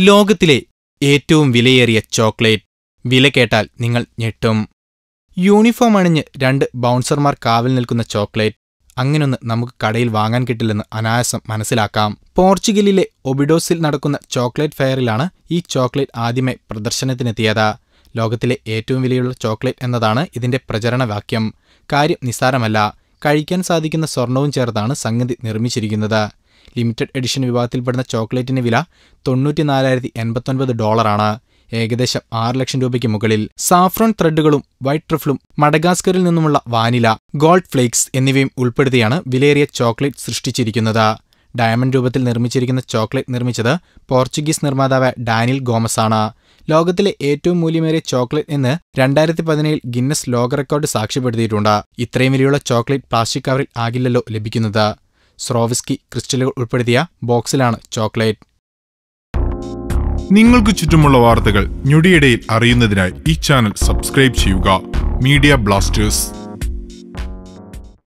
ലോകത്തിലെ ഏറ്റവും വിലയേറിയ ചോക്ലേറ്റ്. വില കേട്ടാൽ നിങ്ങൾ ഞെട്ടും. യൂണിഫോം അണിഞ്ഞ് രണ്ട് ബൗൺസർമാർ കാവൽ നിൽക്കുന്ന ചോക്ലേറ്റ്. അങ്ങനൊന്ന് നമുക്ക് കടയിൽ വാങ്ങാൻ കിട്ടില്ലെന്ന് അനായാസം മനസ്സിലാക്കാം. പോർച്ചുഗലിലെ ഒബിഡോസിൽ നടക്കുന്ന ചോക്ലേറ്റ് ഫെയറിലാണ് ഈ ചോക്ലേറ്റ് ആദ്യമായി പ്രദർശനത്തിനെത്തിയത്. ലോകത്തിലെ ഏറ്റവും വിലയുള്ള ചോക്ലേറ്റ് എന്നതാണ് ഇതിന്റെ പ്രചരണവാക്യം കാര്യം നിസ്സാരമല്ല. കഴിക്കാൻ സാധിക്കുന്ന സ്വർണവും ചേർത്താണ് സംഗതി നിർമ്മിച്ചിരിക്കുന്നത്. ലിമിറ്റഡ് എഡിഷൻ വിഭാഗത്തിൽപ്പെടുന്ന ചോക്ലേറ്റിന്റെ വില തൊണ്ണൂറ്റിനാലായിരത്തി എൺപത്തൊൻപത് ഡോളറാണ്. ഏകദേശം ആറ് ലക്ഷം രൂപയ്ക്ക് മുകളിൽ. സാഫ്രോൺ ത്രെഡുകളും വൈറ്റ് ട്രിഫിളും മഡഗാസ്കറിൽ നിന്നുമുള്ള വാനില ഗോൾഡ് ഫ്ലേക്സ് എന്നിവയും ഉൾപ്പെടുത്തിയാണ് വിലയേറിയ ചോക്ലേറ്റ് സൃഷ്ടിച്ചിരിക്കുന്നത്. ഡയമണ്ട് രൂപത്തിൽ നിർമ്മിച്ചിരിക്കുന്ന ചോക്ലേറ്റ് നിർമ്മിച്ചത് പോർച്ചുഗീസ് നിർമ്മാതാവ് ഡാനിൽ ഗോമസ് ആണ് ലോകത്തിലെ ഏറ്റവും മൂല്യമേറിയ ചോക്ലേറ്റ് എന്ന് രണ്ടായിരത്തി പതിനേഴിൽ ഗിന്നസ് ലോക റെക്കോർഡ് സാക്ഷ്യപ്പെടുത്തിയിട്ടുണ്ട്. ഇത്രയും വിലയുള്ള ചോക്ലേറ്റ് പ്ലാസ്റ്റിക് കവറിൽ ആകില്ലല്ലോ ലഭിക്കുന്നത്. സ്രോവിസ്കി ക്രിസ്റ്റലുകൾ ഉൾപ്പെടുത്തിയ ബോക്സിലാണ് ചോക്ലേറ്റ്. നിങ്ങൾക്ക് ചുറ്റുമുള്ള വാർത്തകൾ ഞൊടിയിടയിൽ അറിയുന്നതിനായി ഈ ചാനൽ സബ്സ്ക്രൈബ് ചെയ്യുക. Media blasters.